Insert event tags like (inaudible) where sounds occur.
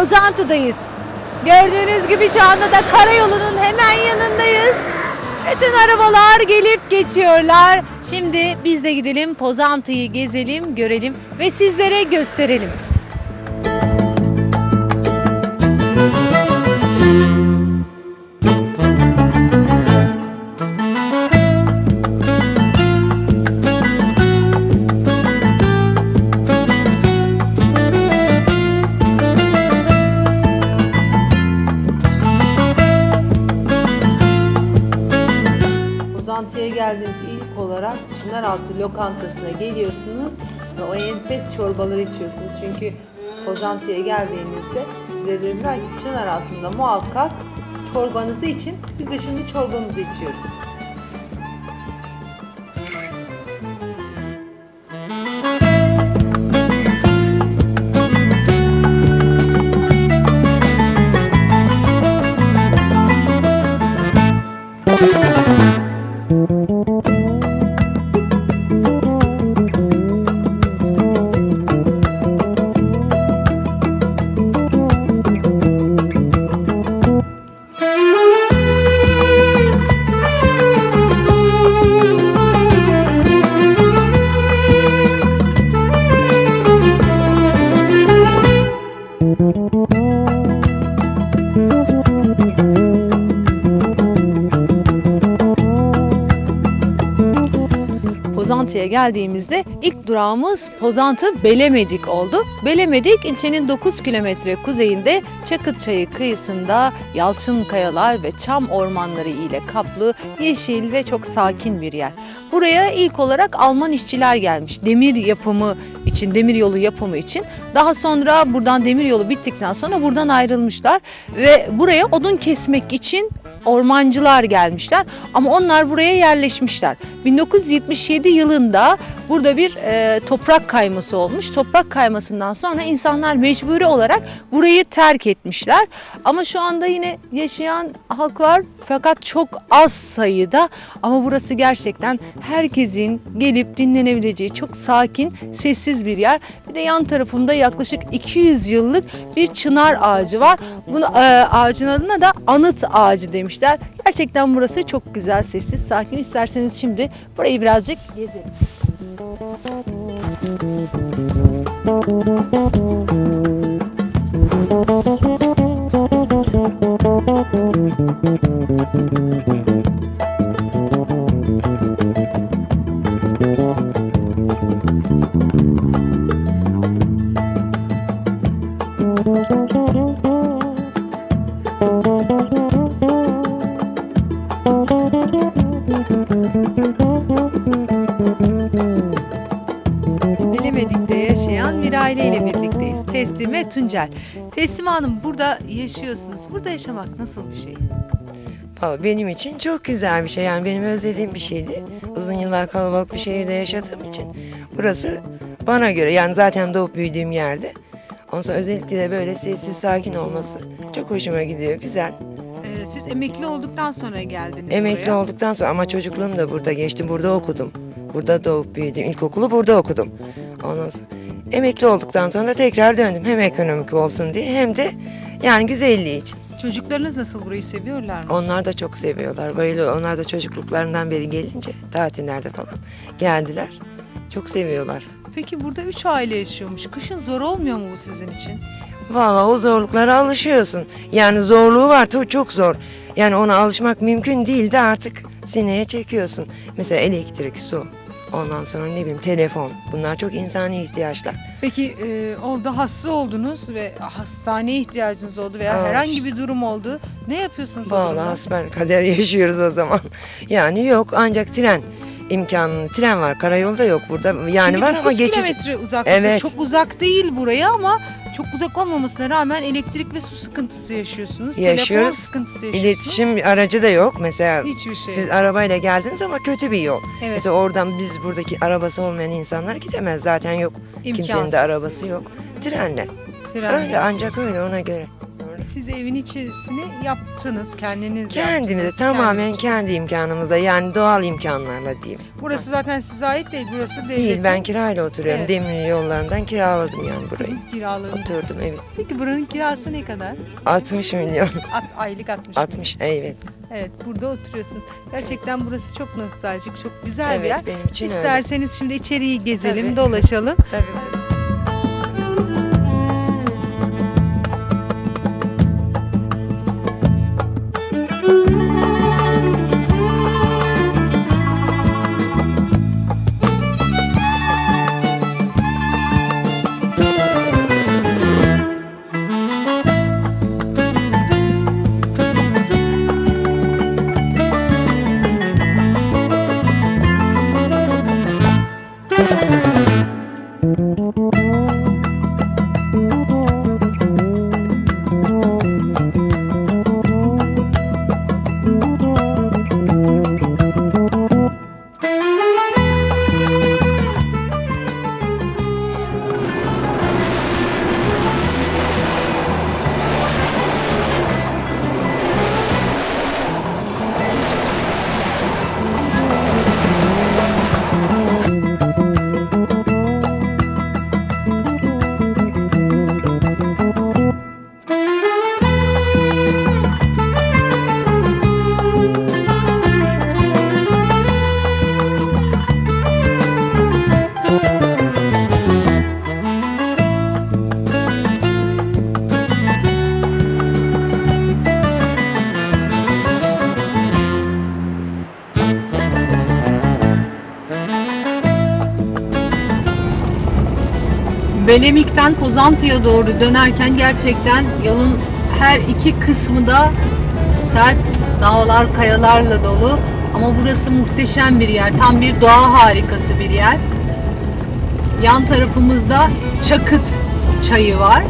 Pozantı'dayız. Gördüğünüz gibi şu anda da karayolunun hemen yanındayız. Bütün arabalar gelip geçiyorlar. Şimdi biz de gidelim Pozantı'yı gezelim, görelim ve sizlere gösterelim. Pozantı'ya geldiğiniz ilk olarak Çınaraltı lokantasına geliyorsunuz ve o enfes çorbaları içiyorsunuz. Çünkü Pozantı'ya geldiğinizde bize dediler ki Çınaraltı'nda muhakkak çorbanızı için. Biz de şimdi çorbamızı içiyoruz. Pozantı'ya geldiğimizde ilk durağımız Pozantı Belemedik oldu. Belemedik ilçenin 9 kilometre kuzeyinde Çakıtçayı kıyısında yalçın kayalar ve çam ormanları ile kaplı yeşil ve çok sakin bir yer. Buraya ilk olarak Alman işçiler gelmiş. Demir yapımı için, demir yolu yapımı için. Daha sonra buradan demir yolu bittikten sonra buradan ayrılmışlar ve buraya odun kesmek için ormancılar gelmişler ama onlar buraya yerleşmişler. 1977 yılında burada bir e, toprak kayması olmuş. Toprak kaymasından sonra insanlar mecburi olarak burayı terk etmişler. Ama şu anda yine yaşayan halk var fakat çok az sayıda ama burası gerçekten herkesin gelip dinlenebileceği çok sakin, sessiz bir yer. Bir de yan tarafımda yaklaşık 200 yıllık bir çınar ağacı var. Bunu e, ağacın adına da anıt ağacı demişler. Gerçekten burası çok güzel, sessiz, sakin. İsterseniz şimdi burayı birazcık gezelim. Thank you. Bilemedik'te yaşayan bir aileyle birlikteyiz. Teslime Tuncel. Teslime Hanım burada yaşıyorsunuz. Burada yaşamak nasıl bir şey? Vallahi Benim için çok güzel bir şey. Yani benim özlediğim bir şeydi. Uzun yıllar kalabalık bir şehirde yaşadığım için. Burası bana göre yani zaten doğup büyüdüğüm yerde. Ondan sonra özellikle de böyle sessiz sakin olması çok hoşuma gidiyor. Güzel. Ee, siz emekli olduktan sonra geldiniz Emekli buraya. olduktan sonra ama çocukluğum da burada geçti. Burada okudum. Burada doğup büyüdüm. İlkokulu burada okudum. Ondan sonra emekli olduktan sonra tekrar döndüm. Hem ekonomik olsun diye hem de yani güzelliği için. Çocuklarınız nasıl burayı seviyorlar mı? Onlar da çok seviyorlar. Bayılıyor. Onlar da çocukluklarından beri gelince tatillerde falan geldiler. Çok seviyorlar. Peki burada üç aile yaşıyormuş. Kışın zor olmuyor mu bu sizin için? Vallahi o zorluklara alışıyorsun. Yani zorluğu var çok zor. Yani ona alışmak mümkün değil de artık sineye çekiyorsun. Mesela elektrik, su. Ondan sonra ne bileyim telefon. Bunlar çok insani ihtiyaçlar. Peki e, oldu hasta oldunuz ve hastaneye ihtiyacınız oldu veya Aa, herhangi bir durum oldu. Ne yapıyorsunuz? Vallahi hasbel kader (laughs) yaşıyoruz o zaman. Yani yok ancak tren imkanı. Tren var karayolda yok burada. Yani Çünkü var ama 9 geçici. kilometre uzaklıkta. Evet. Çok uzak değil buraya ama çok uzak olmamasına rağmen elektrik ve su sıkıntısı yaşıyorsunuz. Telefon Yaşıyoruz. sıkıntısı yaşıyorsunuz. İletişim aracı da yok. Mesela Hiçbir şey. siz arabayla geldiniz ama kötü bir yol. Evet. Mesela oradan biz buradaki arabası olmayan insanlar gidemez. Zaten yok. Kimsenin İmkansız. de arabası yok. Trenle. Trenle. Öyle ancak öyle ona göre. Siz evin içerisini yaptınız kendiniz Kendimize yaptınız, tamamen kendiniz. kendi imkanımızda yani doğal imkanlarla diyeyim. Burası zaten size ait değil. Burası devletin Değil ben kirayla oturuyorum. Evet. Demir yollarından kiraladım yani burayı. kiraları. Oturdum evet. Peki buranın kirası ne kadar? 60 milyon. At, aylık 60. 60 evet. Evet burada oturuyorsunuz. Gerçekten burası çok nostaljik, çok güzel bir yer. Evet benim için öyle. İsterseniz şimdi içeriği gezelim, Tabii. dolaşalım. Tabii. Belemik'ten Pozantı'ya doğru dönerken gerçekten yolun her iki kısmı da sert dağlar, kayalarla dolu. Ama burası muhteşem bir yer. Tam bir doğa harikası bir yer. Yan tarafımızda Çakıt çayı var.